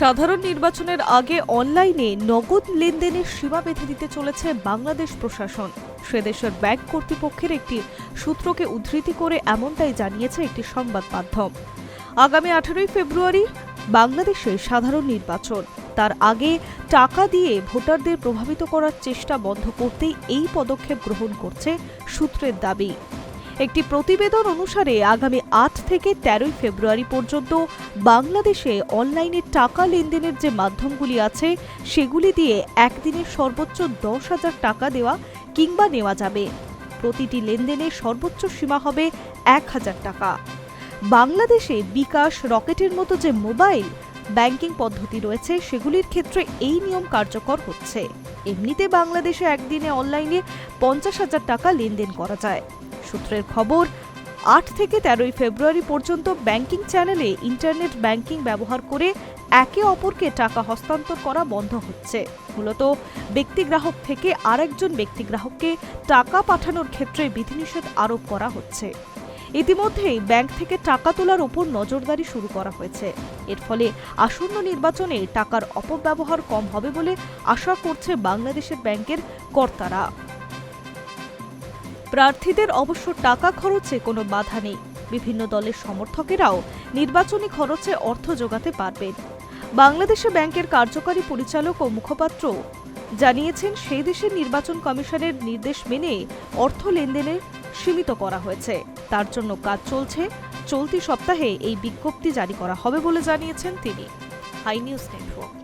সাধারণ নির্বাচনের আগে অনলাইনে নগদ লেনদেনের সীমা বেঁধে দিতে চলেছে বাংলাদেশ প্রশাসন। সেদেশের ব্যাংক কর্তৃপক্ষের একটি সূত্রকে উদ্ধৃতি করে এমনটাই জানিয়েছে একটি সংবাদ মাধ্যম। আগামী আঠারোই ফেব্রুয়ারি বাংলাদেশে সাধারণ নির্বাচন। তার আগে টাকা দিয়ে ভোটারদের প্রভাবিত করার চেষ্টা বন্ধ করতেই এই পদক্ষেপ গ্রহণ করছে সূত্রের দাবি। একটি প্রতিবেদন অনুসারে আগামী আট থেকে তেরোই ফেব্রুয়ারি পর্যন্ত বাংলাদেশে অনলাইনে টাকা লেনদেনের যে মাধ্যমগুলি আছে, সেগুলি দিয়ে একদিনে সর্বোচ্চ দশ হাজার টাকা দেওয়া কিংবা নেওয়া যাবে। প্রতিটি লেনদেনের সর্বোচ্চ সীমা হবে এক হাজার টাকা। বাংলাদেশে বিকাশ, রকেটের মতো যে মোবাইল, ব্যাংকিং পদ্ধতি রয়েছে, সেগুলির ক্ষেত্রে এই নিয়ম কার্যকর হচ্ছে। এমনিতে বাংলাদেশে একদিনে অনলাইনে পঞ্চাশ হাজার টাকা লেনদেন করা যায়। সূত্রের খবর, আট থেকে তেরোই ফেব্রুয়ারি পর্যন্ত ব্যাংকিং চ্যানেলে ইন্টারনেট ব্যাংকিং ব্যবহার করে একে অপরকে টাকা হস্তান্তর করা বন্ধ হচ্ছে। মূলত ব্যক্তি গ্রাহক থেকে আরেকজন ব্যক্তি গ্রাহককে টাকা পাঠানোর ক্ষেত্রে বিধিনিষেধ আরোপ করা হচ্ছে। ইতিমধ্যেই ব্যাংক থেকে টাকা তোলার উপর নজরদারি শুরু করা হয়েছে। এর ফলে আসন্ন নির্বাচনে টাকার অপব্যবহার কম হবে বলে আশা করছে বাংলাদেশের ব্যাংকের কর্তারা। প্রার্থীদের অবশ্য টাকা খরচে কোনো বাধা নেই। বিভিন্ন দলের সমর্থকেরাও নির্বাচনী খরচে অর্থ যোগাতে পারবেন। বাংলাদেশে ব্যাংকের কার্যকারী পরিচালক ও মুখপাত্র জানিয়েছেন, সেই দেশের নির্বাচন কমিশনের নির্দেশ মেনে অর্থ লেনদেনে সীমিত করা হয়েছে। তার জন্য কাজ চলছে। চলতি সপ্তাহে এই বিজ্ঞপ্তি জারি করা হবে বলে জানিয়েছেন তিনি। Hi News Network.